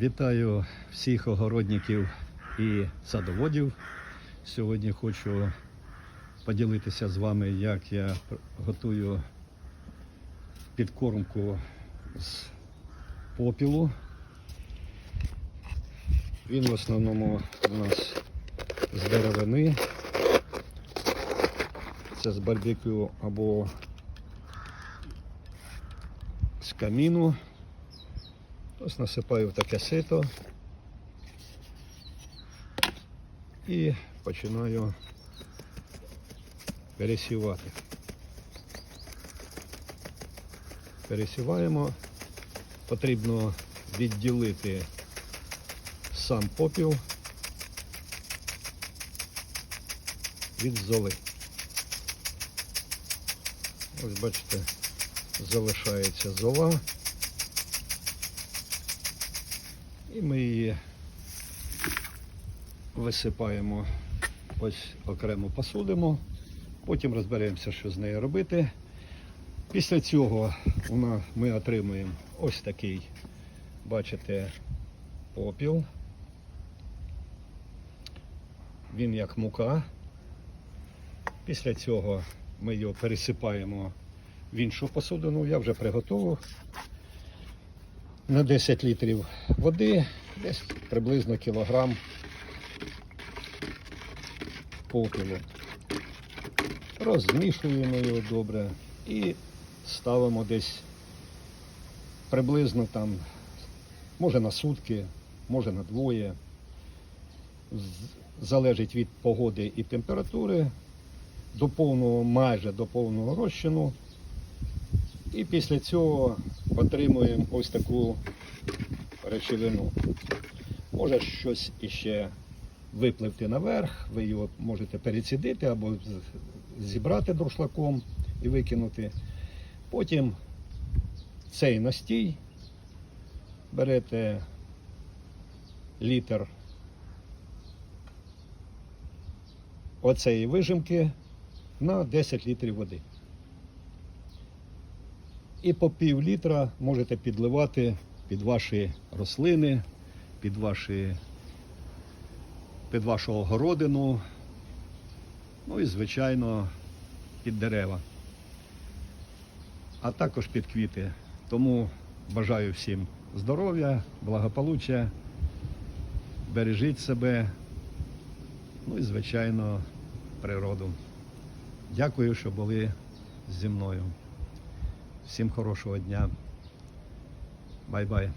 Вітаю всіх огородників і садоводів. Сьогодні хочу поділитися з вами, як я готую підкормку з попілу. Він в основному у нас з деревини. Це з барбекю або з каміну. Ось насипаю в таке сито і починаю пересівати. Пересіваємо. Потрібно відділити сам попіл від золи. Ось бачите, залишається зола. І ми її висипаємо ось окремо посудимо, потім розберемося, що з нею робити. Після цього ми отримуємо ось такий, бачите, попіл. Він як мука. Після цього ми його пересипаємо в іншу посудину. Я вже приготував на 10 літрів води, десь приблизно кілограм попілу. Розмішуємо його добре і ставимо десь приблизно там, може на сутки, може на двоє. Залежить від погоди і температури, до повного, майже до повного розчину. І після цього отримуємо ось таку речовину. Може щось іще випливти наверх, ви його можете перецідити або зібрати друшлаком і викинути. Потім цей настій берете літр оцеї вижимки на 10 літрів води. І по пів літра можете підливати під ваші рослини, під, ваші, під вашу огородину, ну і, звичайно, під дерева, а також під квіти. Тому бажаю всім здоров'я, благополуччя, бережіть себе, ну і, звичайно, природу. Дякую, що були зі мною. Всім хорошого дня. Бай-бай.